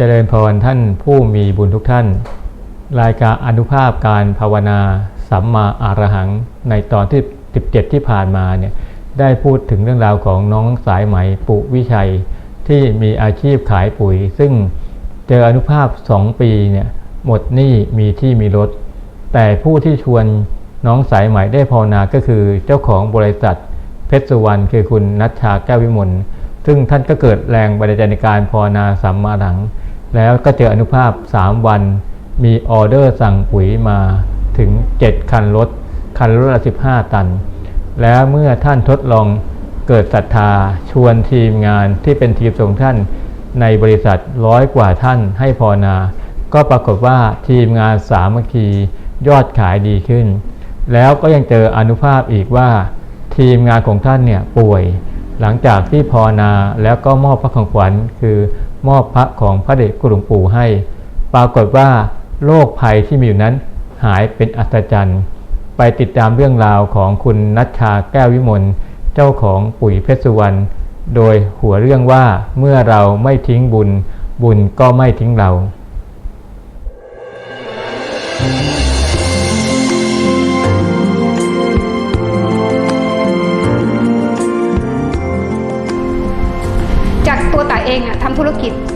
เจริญพรท่านผู้มีบุญทุกท่าน รายการอนุภาพการภาวนาสัมมาอารหังในตอนที่ 17 ที่ผ่านมาเนี่ยได้พูดถึงเรื่องราวของน้องสายไหมปุวิชัย ที่มีอาชีพขายปุ๋ย ซึ่งเจออนุภาพ 2 ปีเนี่ยหมดหนี้มีที่มีรถ แต่ผู้ที่ชวนน้องสายไหมได้ภาวนาก็คือเจ้าของบริษัทเพชรสุวรรณคือคุณนัชชาแก้ววิมลซึ่งท่านก็เกิดแรงบันดาลใจในการภาวนาสัมมาหลัง แล้วก็เจออนุภาพ 3 วัน มีออเดอร์สั่งปุ๋ยมาถึง 7 คันรถ คันรถละ 15 ตัน แล้วเมื่อท่านทดลองเกิดศรัทธาชวนทีมงานที่เป็นทีมส่งท่านในบริษัทร้อยกว่าท่านให้ภาวนา ก็ปรากฏว่าทีมงานสามัคคียอดขายดีขึ้น แล้วก็ยังเจออนุภาพอีกว่า ทีมงานของท่านเนี่ยป่วย หลังจากที่ภาวนาแล้วก็มอบพระของขวัญคือ มอบพระของพระเดชกุหลวงปู่ให้ ปรากฏว่าโรคภัยที่มีอยู่นั้นหายเป็นอัศจรรย์ ไปติดตามเรื่องราวของคุณนัชชาแก้ววิมลเจ้าของปุ๋ยเพชรสุวรรณโดยหัวเรื่องว่าเมื่อเราไม่ทิ้งบุญ บุญก็ไม่ทิ้งเรา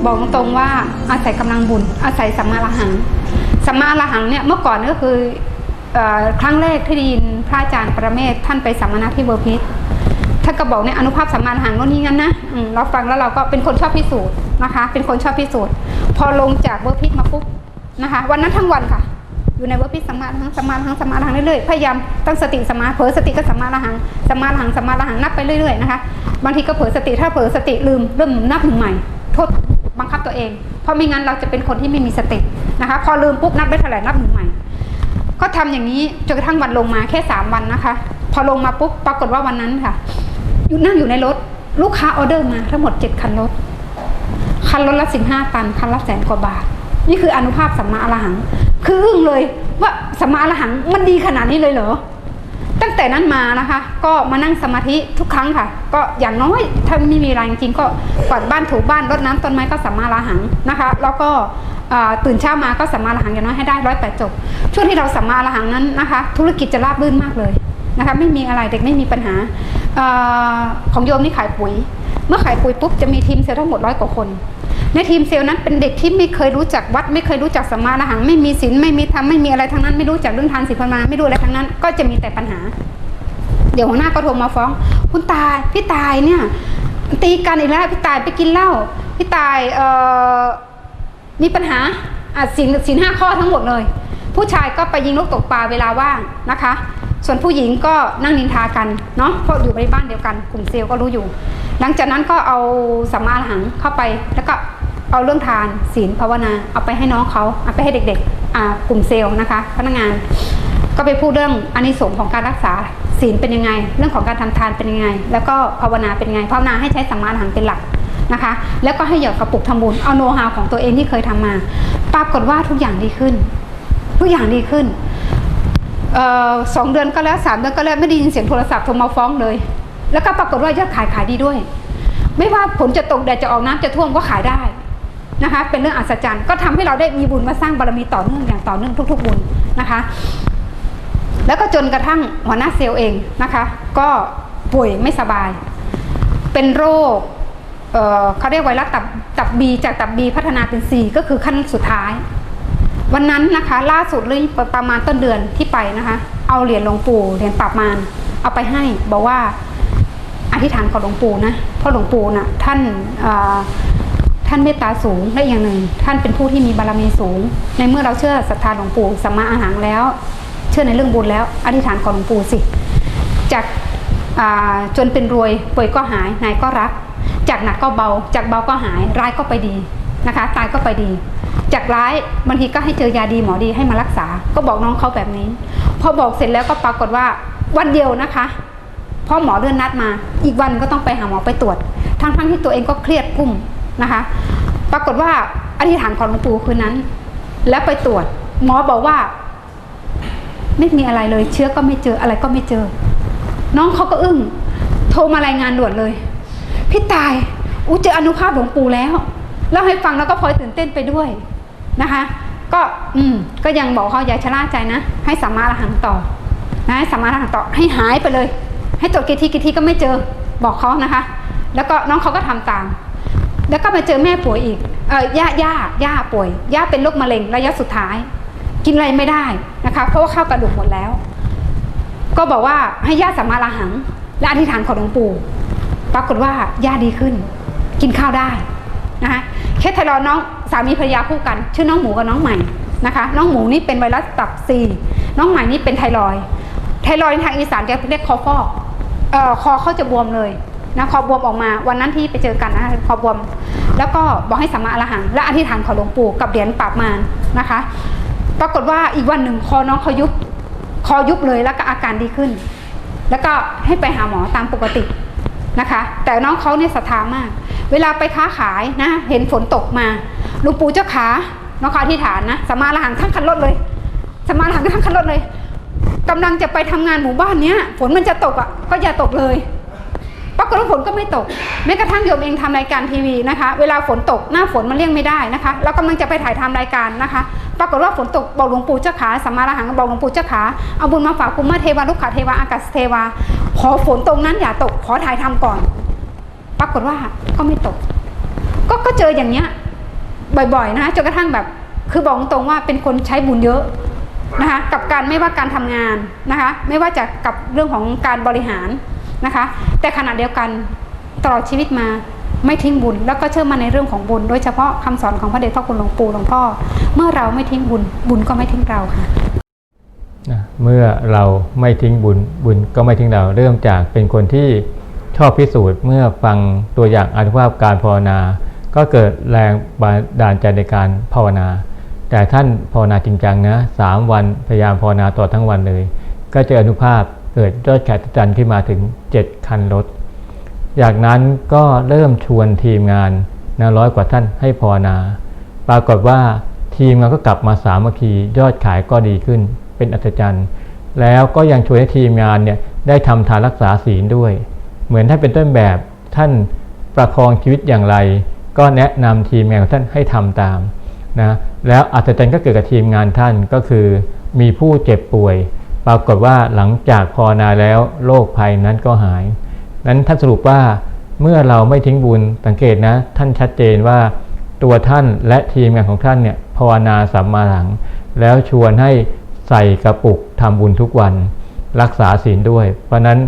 บอกตรงๆว่าอาศัยกำลังบุญ อาศัยสัมมาละหังสัมมาละหังเนี่ยเมื่อก่อนก็คืออครั้งแรกที่ได้ยินพระอาจารย์ประเมศท่านไปสัมมนาที่เวอร์พิษท่านก็บอกเนี่ยอนุภาพสัมมาละหังโน่นนี่งั้นนะเราฟังแล้วเราก็เป็นคนชอบพิสูจน์นะคะ เป็นคนชอบพิสูจน์ พอลงจากเวอร์พิษมาปุ๊บนะคะ วันนั้นทั้งวันค่ะ อยู่ในเวอร์พิษสัมมาละหังสัมมาละหังสัมมาละหังเรื่อยๆพยายามตั้งสติสัมาเผลอสติก็สัมมาละหังสัมมาละหังสัมมาละหังนับไปเรื่อยๆนะคะบางทีก็เผลอสติถ้าเผลอสติลืมเริ่มนับหนึ่งใหม่โทษ บังคับตัวเอง เพราะไม่งั้นเราจะเป็นคนที่ไม่มีสตินะคะ พอลืมปุ๊บนับได้เท่าไหร่นับหนึ่งใหม่ก็ทำอย่างนี้จนกระทั่งวันลงมาแค่สามวันนะคะ พอลงมาปุ๊บปรากฏว่าวันนั้นค่ะอยู่นั่งอยู่ในรถ ลูกค้าออเดอร์มาทั้งหมดเจ็ดคันรถ คันรถละสิบห้าตัน คันละแสนกว่าบาท นี่คืออนุภาพสัมมาอรหัง คืออึ้งเลยว่าสัมมาอรหังมันดีขนาดนี้เลยเหรอ ตั้งแต่นั้นมานะคะ ก็มานั่งสมาธิทุกครั้งค่ะ ก็อย่างน้อยถ้าไม่มีแรงจริงก็กวาดบ้านถูบ้านรดน้ำต้นไม้ก็สัมมาอรหังนะคะ แล้วก็ตื่นเช้ามาก็สัมมาอรหังอย่างน้อยให้ได้ร้อยแปดจบ ช่วงที่เราสัมมาอรหังนั้นนะคะ ธุรกิจจะราบรื่นมากเลยนะคะไม่มีอะไรเด็กไม่มีปัญหาอของโยมนี่ขายปุ๋ย เมื่อขายปุ๋ยปุ๊บจะมีทีมเซลล์ทั้งหมดร้อยกว่าคน ในทีมเซลล์นั้นเป็นเด็กที่ไม่เคยรู้จักวัด ไม่เคยรู้จักสัมมาอรหังไม่มีศีลไม่มีธรรมไม่มีอะไรทั้งนั้น ไม่รู้จักเรื่องทานศีลภาวนาไม่รู้อะไรทั้งนั้น ก็จะมีแต่ปัญหา เดี๋ยวหัวหน้าก็โทรมาฟ้อง คุณตายพี่ตายเนี่ย ตีกันอีกแล้วพี่ตายไปกินเหล้าพี่ตายเอ่อมีปัญหาอะสินสินห้าข้อทั้งหมดเลย ผู้ชายก็ไปยิงลูกตกปลาเวลาว่างนะคะ ส่วนผู้หญิงก็นั่งนินทากันเนาะเพราะอยู่ในบ้านเดียวกันกลุ่มเซลล์ก็รู้อยู่ หลังจากนั้นก็เอาสัมมาอรหังเข้าไปแล้วก็ เอาเรื่องทานศีลภาวนาเอาไปให้น้องเขาเอาไปให้เด็กๆกลุ่มเซลล์นะคะ พนักงาน ก็ไปพูดเรื่องอานิสงส์ของการรักษาศีลเป็นยังไง เรื่องของการทำทานเป็นยังไง แล้วก็ภาวนาเป็นยังไงภาวนาให้ใช้สัมมาหังเป็นหลักนะคะ แล้วก็ให้หยอดกระปุกทำบุญเอาโน้ตฮาวของตัวเองที่เคยทำมา ปรากฏว่าทุกอย่างดีขึ้น ทุกอย่างดีขึ้นออสองเดือนก็แล้วสามเดือนก็แล้วไม่ได้ยินเสียงโทรศัพท์โทรมาฟ้องเลย แล้วก็ปรากฏว่ายอดขายขายดีด้วย ไม่ว่าผลจะตกแดดจะออกน้ำจะท่วมก็ขายได้ นะคะ เป็นเรื่องอัศจรรย์ก็ทำให้เราได้มีบุญมาสร้างบารมีต่อเนื่องอย่างต่อเนื่องทุก ๆ บุญนะคะ แล้วก็จนกระทั่งหัวหน้าเซลล์เองนะคะ ก็ป่วยไม่สบาย เป็นโรคเเขาเรียกไวรัสตับตับบีจากตับบีพัฒนาเป็นซีก็คือขั้นสุดท้าย วันนั้นนะคะล่าสุดเลยประมาณต้นเดือนที่ไปนะคะ เอาเหรียญหลวงปู่เหรียญปราบมารเอาไปให้บอกว่าอธิษฐานขอหลวงปู่นะเพราะหลวงปู่น่ะท่าน ท่านเมตตาสูงและอย่างหนึ่ง ท่านเป็นผู้ที่มีบารมีสูง ในเมื่อเราเชื่อศรัทธาหลวงปู่สัมมาอาหารแล้ว เชื่อในเรื่องบุญแล้วอธิษฐานขอหลวงปู่สิ จากจนเป็นรวยป่วยก็หายนายก็รัก จากหนักก็เบา จากเบาก็หายร้ายก็ไปดีนะคะ ตายก็ไปดี จากร้ายบางทีก็ให้เจอยาดีหมอดีให้มารักษา ก็บอกน้องเขาแบบนี้ พอบอกเสร็จแล้วก็ปรากฏว่าวันเดียวนะคะพอหมอเลื่อนนัดมา อีกวันก็ต้องไปหาหมอไปตรวจ ทั้งๆที่ตัวเองก็เครียดกุ้ม นะคะ ปรากฏว่าอธิษฐานของหลวงปู่คืนนั้น แล้วไปตรวจหมอบอกว่า ไม่มีอะไรเลย เชื้อก็ไม่เจออะไรก็ไม่เจอ น้องเขาก็อึ้งโทรมารายงานด่วนเลย พี่ตายอู้เจออนุภาพหลวงปู่แล้วเล่าให้ฟังแล้วก็พลอยตื่นเต้นไปด้วยนะคะ ก็อืมก็ยังบอกเขาอย่าชะล่าใจนะ ให้สัมมาอรหังต่อนะให้สัมมาอรหังต่อให้หายไปเลย ให้ตรวจกี่ทีกี่ทีก็ไม่เจอบอกเขานะคะ แล้วก็น้องเขาก็ทำตาม แล้วก็มาเจอแม่ป่วยอีกเออย่าย่าย่าป่วยย่าเป็นโรคมะเร็งระยะสุดท้าย กินอะไรไม่ได้นะคะ เพราะว่าข้าวกระดูกหมดแล้ว ก็บอกว่าให้ย่าสัมมาลาหัง และอธิษฐานขอหลวงปู่ปรากฏว่าย่าดีขึ้น กินข้าวได้นะคะเคสไทรอยน้องสามีภรรยาคู่กัน ชื่อน้องหมูกับน้องใหม่นะคะ น้องหมูนี่เป็นไวรัสตับซีน้องใหม่นี่เป็นไทรอยไทรอยทางอีสานจะเรียกคอฟอกเอ่อคอเขาจะบวมเลย นะคอบวมออกมาวันนั้นที่ไปเจอกันนะคะคอบวม แล้วก็บอกให้สัมมาอรหัง และอธิษฐานขอหลวงปู่กับเหรียญปราบมารนะคะ ปรากฏว่าอีกวันหนึ่งคอน้องเขายุบคอยุบเลยแล้วก็อาการดีขึ้น แล้วก็ให้ไปหาหมอตามปกตินะคะ แต่น้องเขาเนี่ยศรัทธามาก เวลาไปค้าขายนะ เห็นฝนตกมาหลวงปู่เจ้าขาน้องเขาอธิษฐานนะสัมมาละหังทั้งคันรถเลยสัมมาละหังทั้งคันรถเลยกำลังจะไปทำงานหมู่บ้านเนี้ยฝนมันจะตกอะก็อย่าตกเลย ปรากฏว่าฝนก็ไม่ตก แม้กระทั่งโยมเองทำรายการทีวีนะคะ เวลาฝนตกหน้าฝนมันเลี่ยงไม่ได้นะคะเรากำลังจะไปถ่ายทำรายการนะคะ ปรากฏว่าฝนตกบอกหลวงปู่เจ้าขาสัมมาระหังบอกหลวงปู่เจ้าขาเอาบุญมาฝากกุมมาเทวาลูกขาเทวาอากาศเทวา ขอฝนตรงนั้นอย่าตกขอถ่ายทำก่อน ปรากฏว่าก็ไม่ตก ก็ก็เจออย่างเนี้ยบ่อยๆนะคะจนกระทั่งแบบคือบอกตรงว่าเป็นคนใช้บุญเยอะนะคะกับการไม่ว่าการทำงานนะคะไม่ว่าจะกับเรื่องของการบริหาร นะคะ แต่ขณะเดียวกันตลอดชีวิตมาไม่ทิ้งบุญ แล้วก็เชื่อมั่นในเรื่องของบุญ โดยเฉพาะคำสอนของพระเดชพระคุณหลวงปู่หลวงพ่อ เมื่อเราไม่ทิ้งบุญบุญก็ไม่ทิ้งเราค่ะนะเมื่อเราไม่ทิ้งบุญบุญก็ไม่ทิ้งเราเริ่มจากเป็นคนที่ชอบพิสูจน์เมื่อฟังตัวอย่างอนุภาพการภาวนา ก็เกิดแรงบันดาลใจในการภาวนา แต่ท่านภาวนาจริงจังนะสามวันพยายามภาวนาต่อทั้งวันเลย ก็เจออนุภาพ เกิดยอดแขกจันทร์ขึ้นมาถึง 7 คันรถ จากนั้นก็เริ่มชวนทีมงานนะร้อยกว่าท่านให้ภาวนา ปรากฏว่าทีมงานก็กลับมาสามัคคียอดขายก็ดีขึ้น เป็นอัศจรรย์ แล้วก็ยังช่วยให้ทีมงานเนี่ยได้ทำทานรักษาศีลด้วย เหมือนท่านเป็นต้นแบบท่านประคองชีวิตอย่างไร ก็แนะนำทีมงานของท่านให้ทำตามนะแล้วอัศจรรย์ก็เกิดกับทีมงานท่านก็คือ มีผู้เจ็บป่วย ปรากฏว่าหลังจากภาวนาแล้วโรคภัยนั้นก็หาย นั้นท่านสรุปว่าเมื่อเราไม่ทิ้งบุญสังเกตนะ ท่านชัดเจนว่าตัวท่านและทีมงานของท่านเนี่ยภาวนาสัมมาหลัง แล้วชวนให้ใส่กระปุกทำบุญทุกวัน รักษาศีลด้วย เพราะนั้น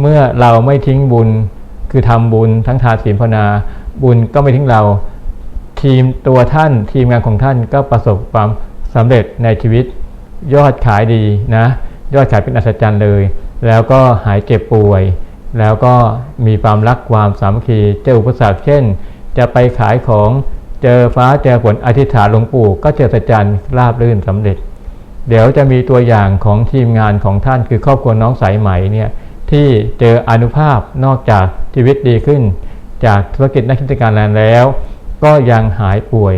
เมื่อเราไม่ทิ้งบุญคือทำบุญทั้งทานศีลภาวนาบุญก็ไม่ทิ้งเรา ทีมตัวท่านทีมงานของท่านก็ประสบความสำเร็จในชีวิตยอดขายดีนะ ยอดขายเป็นอัศจรรย์เลย แล้วก็หายเจ็บป่วย แล้วก็มีความรักความสามัคคีเจออุปสรรคเช่น จะไปขายของเจอฟ้าเจอฝนอธิษฐานหลวงปู่ก็เจออัศจรรย์ราบรื่นสำเร็จ เดี๋ยวจะมีตัวอย่างของทีมงานของท่านคือครอบครัวน้องสายไหมเนี่ยที่เจออนุภาพนอกจากชีวิตดีขึ้น จากธุรกิจนักกิจการแลนแล้ว ก็ยังหายป่วย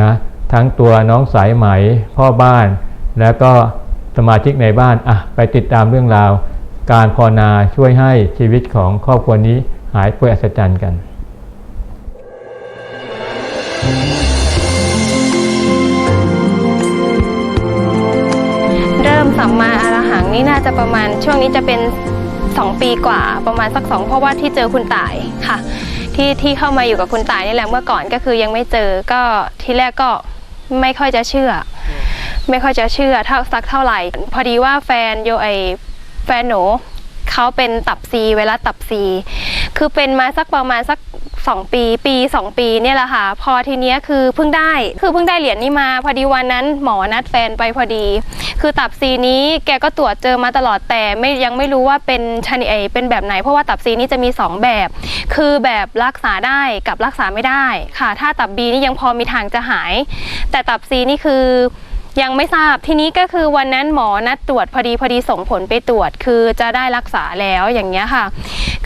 นะทั้งตัวน้องสายไหมพ่อบ้าน แล้วก็ มาชิกในบ้านอะไปติดตามเรื่องราว การภาวนาช่วยให้ชีวิตของครอบครัวนี้หายป่วยอัศจรรย์กันเริ่มสัมมาอรหังนี่น่าจะประมาณช่วงนี้จะเป็น 2 ปีกว่าประมาณสักสองเพราะว่าที่เจอคุณต่ายค่ะ ที่ที่เข้ามาอยู่กับคุณต่ายนี่แหละเมื่อก่อนก็คือยังไม่เจอก็ที่แรกก็ไม่ค่อยจะเชื่อ ไม่ค่อยจะเชื่อเท่าสักเท่าไหร่ พอดีว่าแฟนโยไอแฟนหนูเขาเป็นตับซีไวรัสตับซีคือเป็นมาสักประมาณสัก2ปีปี2ปีเนี่ยแหละค่ะ พอทีเนี้ยคือเพิ่งได้คือเพิ่งได้เหรียญนี้มา พอดีวันนั้นหมอนัดแฟนไปพอดี คือตับซีนี้แกก็ตรวจเจอมาตลอดแต่ไม่ยังไม่รู้ว่าเป็นชนิดไอเป็นแบบไหนเพราะว่าตับซีนี้จะมี 2 แบบ คือแบบรักษาได้กับรักษาไม่ได้ค่ะ ถ้าตับบีนี่ยังพอมีทางจะหาย แต่ตับซีนี่คือ ยังไม่ทราบทีนี้ก็คือวันนั้นหมอนัดตรวจพอดีพอดีส่งผลไปตรวจ คือจะได้รักษาแล้วอย่างเงี้ยค่ะ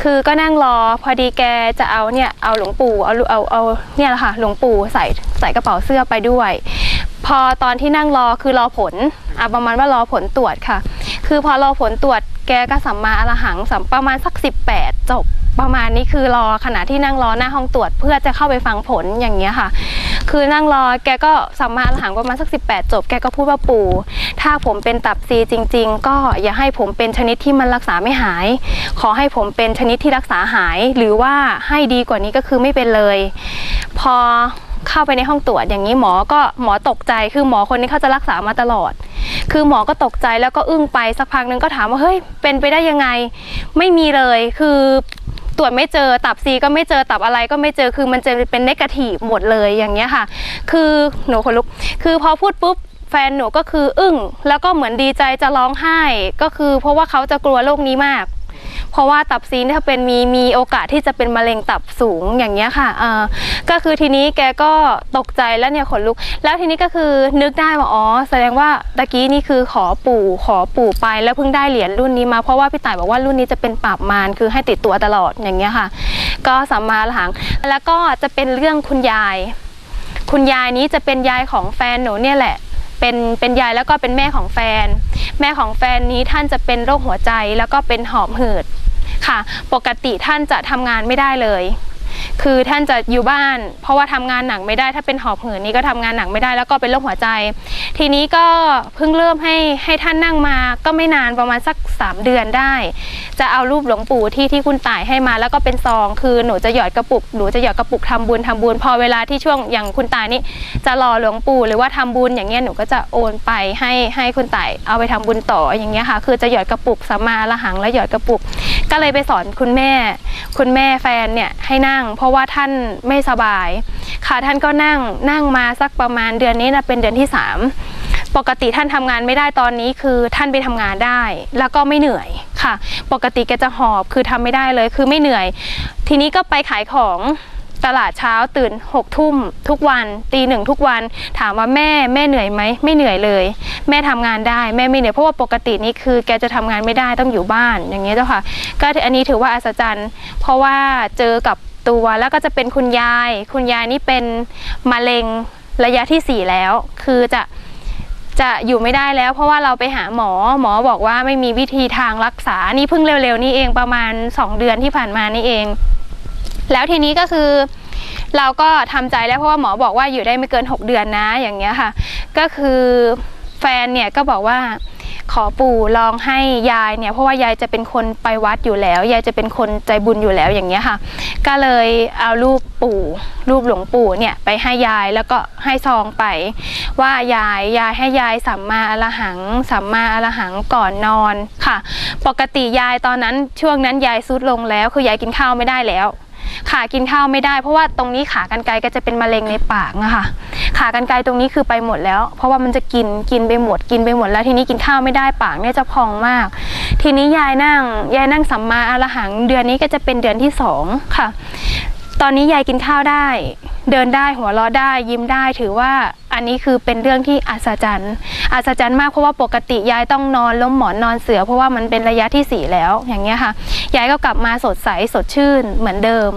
คือก็นั่งรอพอดีแกจะเอาเนี่ยเอาหลวงปู่เอาเอาเอาเนี่ยแหละค่ะหลวงปู่ใส่ใส่กระเป๋าเสื้อไปด้วย พอตอนที่นั่งรอคือรอผลอะประมาณว่ารอผลตรวจค่ะ คือพอรอผลตรวจแกก็สัมมาอรหังสัมประมาณสัก 18 จบประมาณนี้คือรอขณะที่นั่งรอหน้าห้องตรวจเพื่อจะเข้าไปฟังผลอย่างเงี้ยค่ะ คือนั่งรอแกก็สัมมาอรหังประมาณสัก 18 จบ แกก็พูดว่าปู่ ถ้าผมเป็นตับซีจริง ๆ ก็อย่าให้ผมเป็นชนิดที่มันรักษาไม่หาย ขอให้ผมเป็นชนิดที่รักษาหาย หรือว่าให้ดีกว่านี้ก็คือไม่เป็นเลย พอเข้าไปในห้องตรวจอย่างนี้หมอก็หมอตกใจ คือหมอคนนี้เขาจะรักษามาตลอด คือหมอก็ตกใจแล้วก็อึ้งไปสักพักนึงก็ถามว่าเฮ้ยเป็นไปได้ยังไง ไม่มีเลยคือ ตรวจไม่เจอตับซีก็ไม่เจอตับอะไรก็ไม่เจอคือมันจะเป็นเนกาทีฟหมดเลยอย่างเงี้ยค่ะ คือหนูคนลุกคือพอพูดปุ๊บแฟนหนูก็คืออึ้ง แล้วก็เหมือนดีใจจะร้องไห้ ก็คือเพราะว่าเขาจะกลัวโรคนี้มาก เพราะว่าตับซีนถ้าเป็นมีมีโอกาสที่จะเป็นมะเร็งตับสูงอย่างเงี้ยค่ะเออก็คือทีนี้แกก็ตกใจแล้วเนี่ยขนลุก แล้วทีนี้ก็คือนึกได้ว่าอ๋อแสดงว่าตะกี้นี่คือขอปู่ขอปู่ไปแล้วเพิ่งได้เหรียญรุ่นนี้มาเพราะว่าพี่ต่ายบอกว่ารุ่นนี้จะเป็นปราบมารคือให้ติดตัวตลอดอย่างเงี้ยค่ะ ก็สัมมาอรหังแล้วก็จะเป็นเรื่องคุณยาย คุณยายนี้จะเป็นยายของแฟนหนูเนี่ยแหละ เป็นเป็นยายแล้วก็เป็นแม่ของแฟน แม่ของแฟนนี้ท่านจะเป็นโรคหัวใจแล้วก็เป็นหอบหืดค่ะ ปกติท่านจะทำงานไม่ได้เลย คือท่านจะอยู่บ้าน เพราะว่าทำงานหนักไม่ได้ ถ้าเป็นหอบหืดนี้ก็ทำงานหนักไม่ได้แล้วก็เป็นโรคหัวใจ ทีนี้ก็เพิ่งเริ่มให้ให้ท่านนั่งมา ก็ไม่นานประมาณสัก 3 เดือนได้ จะเอารูปหลวงปู่ที่ที่คุณต่ายให้มา แล้วก็เป็นซอง คือหนูจะหยอดกระปุกหนูจะหยอดกระปุกทำบุญทำบุญพอเวลาที่ช่วงอย่างคุณต่ายนี่จะรอหลวงปู่หรือว่าทำบุญอย่างเงี้ยหนูก็จะโอนไปให้ให้คุณต่ายเอาไปทำบุญต่ออย่างเงี้ยค่ะ คือจะหยอดกระปุกสัมมาละหังแล้วหยอดกระปุก ก็เลยไปสอนคุณแม่ คุณแม่แฟนเนี่ยให้นั่งเพราะว่าท่านไม่สบาย ค่ะท่านก็นั่งนั่งมาสักประมาณเดือนนี้นะเป็นเดือนที่สามปกติท่านทำงานไม่ได้ตอนนี้คือท่านไปทำงานได้ แล้วก็ไม่เหนื่อยค่ะ ปกติแกจะหอบคือทำไม่ได้เลยคือไม่เหนื่อย ทีนี้ก็ไปขายของตลาดเช้าตื่นหกทุ่มทุกวันตีหนึ่งทุกวัน ถามว่าแม่แม่เหนื่อยไหมไม่เหนื่อยเลย แม่ทำงานได้แม่ไม่เหนื่อยเพราะว่าปกตินี้คือแกจะทำงานไม่ได้ต้องอยู่บ้านอย่างเงี้ยเจ้าค่ะ ก็อันนี้ถือว่าอัศจรรย์ เพราะว่าเจอกับ ตัว แล้วก็จะเป็นคุณยาย คุณยายนี่เป็นมะเร็งระยะที่สี่แล้ว คือจะจะอยู่ไม่ได้แล้ว เพราะว่าเราไปหาหมอหมอบอกว่าไม่มีวิธีทางรักษา นี่เพิ่งเร็วๆ นี่เองประมาณ 2 เดือนที่ผ่านมานี่เอง แล้วทีนี้ก็คือเราก็ทำใจแล้วเพราะว่าหมอบอกว่าอยู่ได้ไม่เกิน 6 เดือนนะอย่างเงี้ยค่ะ ก็คือ ฟนเนี่ยก็บอกว่าขอปู่ลองให้ยายเนี่ยเพราะว่ายายจะเป็นคนไปวัดอยู่แล้ว ยายจะเป็นคนใจบุญอยู่แล้วอย่างเงี้ยค่ะ ก็เลยเอารูปปู่รูปหลวงปู่เนี่ยไปให้ยายแล้วก็ให้ซองไป ว่ายายยายให้ยายสัมมาอรหังสัมมาอรหังก่อนนอนค่ะ ปกติยายตอนนั้นช่วงนั้นยายซุดลงแล้ว คือยายกินข้าวไม่ได้แล้ว ขากินข้าวไม่ได้ เพราะว่าตรงนี้ขากรรไกรก็จะเป็นมะเร็งในปากอะค่ะขากรรไกรตรงนี้คือไปหมดแล้ว เพราะว่ามันจะกินกินไปหมดกินไปหมดแล้วทีนี้กินข้าวไม่ได้ปากเนี่ยจะพองมาก ทีนี้ยายนั่งยายนั่งสัมมาอรหัง เดือนนี้ก็จะเป็นเดือนที่สองค่ะ ตอนนี้ยายกินข้าวได้ เดินได้หัวเราะได้ยิ้มได้ถือว่า อันนี้คือเป็นเรื่องที่อัศจรรย์ อัศจรรย์มากเพราะว่าปกติยายต้องนอนล้มหมอนนอนเสือ เพราะว่ามันเป็นระยะที่สี่แล้วอย่างเงี้ยค่ะ ยายก็กลับมาสดใสสดชื่นเหมือนเดิม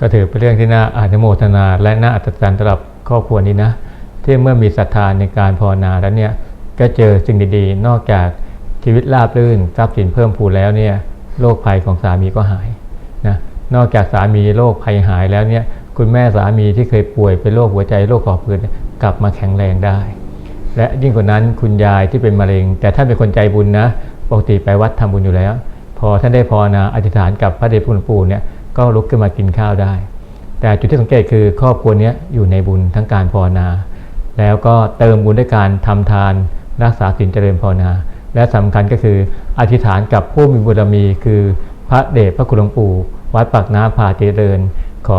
ก็ถือเป็นเรื่องที่น่าอนุโมทนา และน่าอัศจรรย์สำหรับครอบครัวนี้นะ ที่เมื่อมีศรัทธาในการภาวนาแล้วเนี่ยก็เจอสิ่งดีๆ นอกจากชีวิตราบรื่นทรัพย์สินเพิ่มพูนแล้วเนี่ยโรคภัยของสามีก็หายนะนอกจากสามีโรคภัยหายแล้วเนี่ย คุณแม่สามีที่เคยป่วยเป็นโรคหัวใจโรคหอบหืดเนี่ยกลับมาแข็งแรงได้ และยิ่งกว่านั้นคุณยายที่เป็นมะเร็ง แต่ท่านเป็นคนใจบุญนะปกติไปวัดทำบุญอยู่แล้ว พอท่านได้ภาวนาอธิษฐานกับพระเดชพระคุณปู่เนี่ยก็ลุกขึ้นมากินข้าวได้ แต่จุดที่สังเกตคือครอบครัวเนี้ยอยู่ในบุญทั้งการภาวนา แล้วก็เติมบุญด้วยการทำทาน รักษาศีลเจริญภาวนา และสำคัญก็คืออธิษฐานกับผู้มีบุญบารมีคือพระเดชพระคุณหลวงปู่วัดปากน้ำผาเจริญ ขอ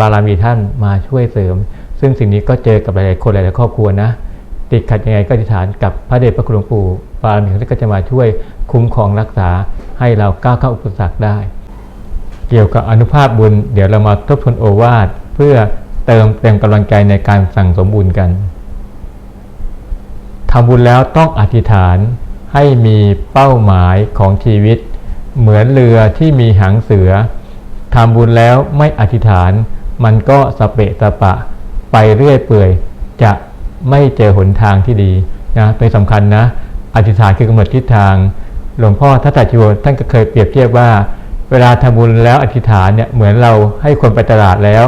บารมีท่านมาช่วยเสริม ซึ่งสิ่งนี้ก็เจอกับหลายๆคนหลายๆครอบครัวนะ ติดขัดยังไงก็อธิษฐานกับพระเดชพระคุณหลวงปู่บารมีของท่านก็จะมาช่วยคุ้มครองรักษาให้เราก้าวเข้าอุปสรรคได้ เกี่ยวกับอนุภาพบุญ เดี๋ยวเรามาทบทวนโอวาทเพื่อเติมเต็มกำลังใจในการสั่งสมบุญกันทำบุญแล้วต้องอธิษฐานให้มีเป้าหมายของชีวิต เหมือนเรือที่มีหางเสือ ทำบุญแล้วไม่อธิษฐาน มันก็สเปะสปะ ไปเรื่อยเปื่อย จะไม่เจอหนทางที่ดีนะเป็นสำคัญนะ อธิษฐานคือกำหนดทิศทาง หลวงพ่อทัตตาชิวท่านก็เคยเปรียบเทียบว่า เวลาทำบุญแล้วอธิษฐานเนี่ยเหมือนเราให้คนไปตลาดแล้ว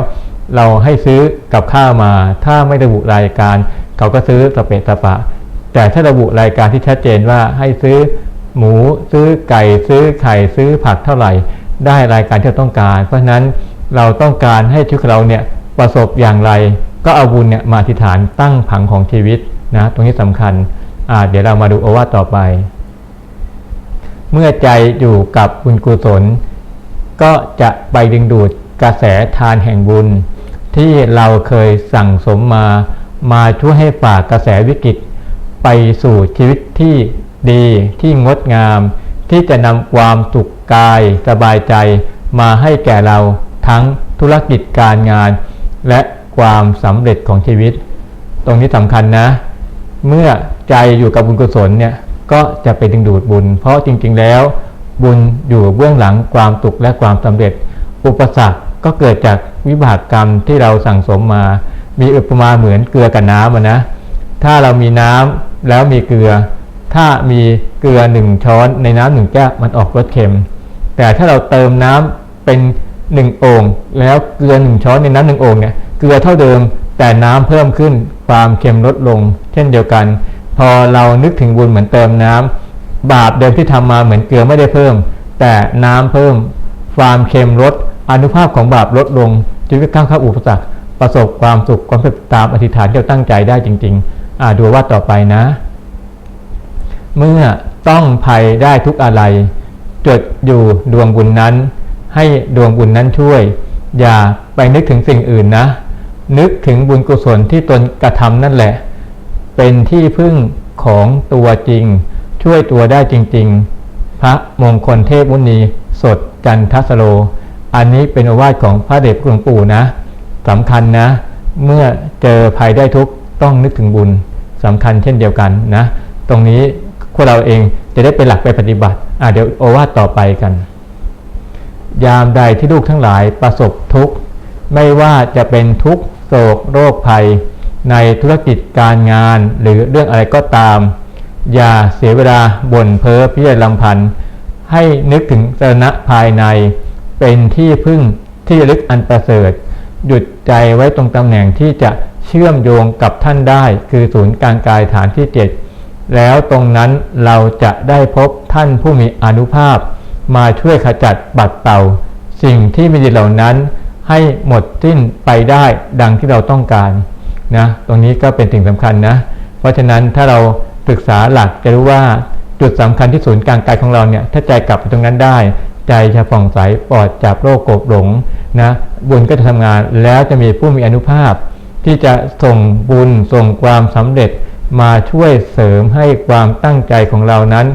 เราให้ซื้อกับข้าวมา ถ้าไม่ระบุรายการ เขาก็ซื้อสเปะสปะ แต่ถ้าระบุรายการที่ชัดเจนว่าให้ซื้อหมูซื้อไก่ซื้อไข่ซื้อผักเท่าไหร่ ได้รายการที่เราต้องการ เพราะฉะนั้นเราต้องการให้ชีวิตเราเนี่ยประสบอย่างไร ก็เอาบุญเนี่ยมาอธิษฐานตั้งผังของชีวิตนะตรงนี้สำคัญเดี๋ยวเรามาดูโอวาทต่อไป เมื่อใจอยู่กับบุญกุศล ก็จะไปดึงดูดกระแสทานแห่งบุญ ที่เราเคยสั่งสมมามาช่วยให้ฝากกระแสวิกฤตไปสู่ชีวิตที่ดีที่งดงาม ที่จะนำความสุขกายสบายใจมาให้แก่เราทั้งธุรกิจการงาน และความสำเร็จของชีวิต ตรงนี้สำคัญนะ เมื่อใจอยู่กับบุญกุศลเนี่ยก็จะไปดึงดูดบุญ เพราะจริง ๆ แล้ว บุญอยู่เบื้องหลังความสุขและความสำเร็จ อุปสรรคก็เกิดจากวิบากกรรมที่เราสั่งสมมา มีอุปมาเหมือนเกลือกับน้ำนะ ถ้าเรามีน้ำแล้วมีเกลือ ถ้ามีเกลือหนึ่งช้อนในน้ำหนึ่งแก้วมันออกรสเค็ม แต่ถ้าเราเติมน้ำเป็นหนึ่งโอ่งแล้วเกลือหนึ่งช้อนในน้ำหนึ่งโอ่งเนี่ยเกลือเท่าเดิมแต่น้ำเพิ่มขึ้นความเค็มลดลง เช่นเดียวกัน พอเรานึกถึงบุญเหมือนเติมน้ำบาปเดิมที่ทำมาเหมือนเกลือไม่ได้เพิ่ม แต่น้ำเพิ่ม ความเค็มลดอนุภาพของบาปลดลงชีวิตก้าวเข้าอุปสรรคประสบความสุขความสำเร็จตามอธิษฐานที่เราตั้งใจได้จริง ๆ อ่าดูว่าต่อไปนะ เมื่อต้องภัยได้ทุกอะไร จดอยู่ดวงบุญนั้น ให้ดวงบุญนั้นช่วย อย่าไปนึกถึงสิ่งอื่นนะ นึกถึงบุญกุศลที่ตนกระทำนั่นแหละ เป็นที่พึ่งของตัวจริง ช่วยตัวได้จริง ๆ พระมงคลเทพมุนีสดจันทสโล อันนี้เป็นโอวาทของพระเดชพระหลวงปู่นะสำคัญนะ เมื่อเจอภัยได้ทุกต้องนึกถึงบุญสำคัญเช่นเดียวกันนะ ตรงนี้ พวกเราเองจะได้เป็นหลักไปปฏิบัติอ่าเดี๋ยวโอวาทต่อไปกัน ยามใดที่ลูกทั้งหลายประสบทุกข์ ไม่ว่าจะเป็นทุกข์โศกโรคภัย ในธุรกิจการงานหรือเรื่องอะไรก็ตาม อย่าเสียเวลาบ่นเพ้อพิจารลำพันธ์ให้นึกถึงสรณะภายใน เป็นที่พึ่งที่ลึกอันประเสริฐ หยุดใจไว้ตรงตำแหน่งที่จะเชื่อมโยงกับท่านได้ คือศูนย์กลางกายฐานที่เจ็ด แล้วตรงนั้นเราจะได้พบท่านผู้มีอนุภาพ มาช่วยขจัดบัดเป่า สิ่งที่ไม่ดีเหล่านั้นให้หมดสิ้นไปได้ดังที่เราต้องการนะตรงนี้ก็เป็นสิ่งสำคัญนะเพราะฉะนั้นถ้าเราศึกษาหลักจะรู้ว่าจุดสำคัญที่ศูนย์กลางกายของเราเนี่ยถ้าใจกลับไปตรงนั้นได้ ใจจะผ่องใสปลอดจากโรคโกรธหลงนะบุญก็จะทำงานแล้วจะมีผู้มีอนุภาพ ที่จะส่งบุญส่งความสำเร็จ มาช่วยเสริมให้ความตั้งใจของเรานั้น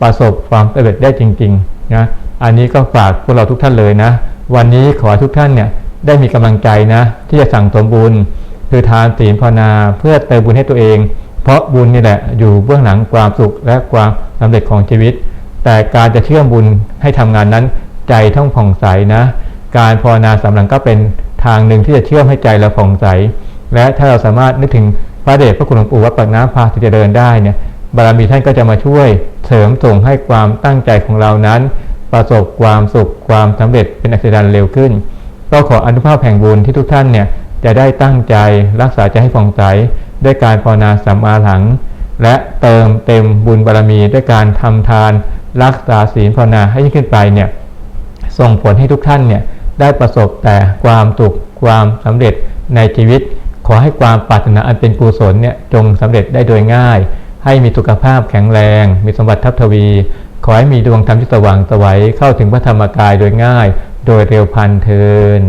ประสบความสำเร็จได้จริงๆนะอันนี้ก็ฝากพวกเราทุกท่านเลยนะ วันนี้ขอทุกท่านเนี่ยได้มีกำลังใจนะ ที่จะสั่งสมบุญคือทานศีลภาวนาเพื่อเติมบุญให้ตัวเอง เพราะบุญนี่แหละอยู่เบื้องหลังความสุขและความสำเร็จของชีวิต แต่การจะเชื่อมบุญให้ทำงานนั้น ใจต้องผ่องใสนะ การภาวนาสำหลังก็เป็นทางหนึ่งที่จะเชื่อมให้ใจเราผ่องใส และถ้าเราสามารถนึกถึง พระเดชพระคุณหลวงปู่วัดปากน้ำพาที่จะเดินได้เนี่ยบารมีท่านก็จะมาช่วยเสริมส่งให้ความตั้งใจของเรานั้น ประสบความสุขความสำเร็จเป็นอัศจรรย์เร็วขึ้น ก็ขออนุภาพแห่งบุญที่ทุกท่านเนี่ยจะได้ตั้งใจรักษาใจให้ผ่องใสด้วยการภาวนาสัมมาหลัง และเติมเต็มบุญบารมีด้วยการทำทาน รักษาศีลภาวนาให้ยิ่งขึ้นไปเนี่ยส่งผลให้ทุกท่านเนี่ยได้ประสบแต่ความสุขความสำเร็จในชีวิต ขอให้ความปรารถนาอันเป็นกุศลเนี่ยจงสำเร็จได้โดยง่าย ให้มีสุขภาพแข็งแรง มีสมบัติทัพทวี ขอให้มีดวงธรรมที่สว่างสวัยเข้าถึงพระธรรมกายโดยง่าย โดยเร็วพันเทิน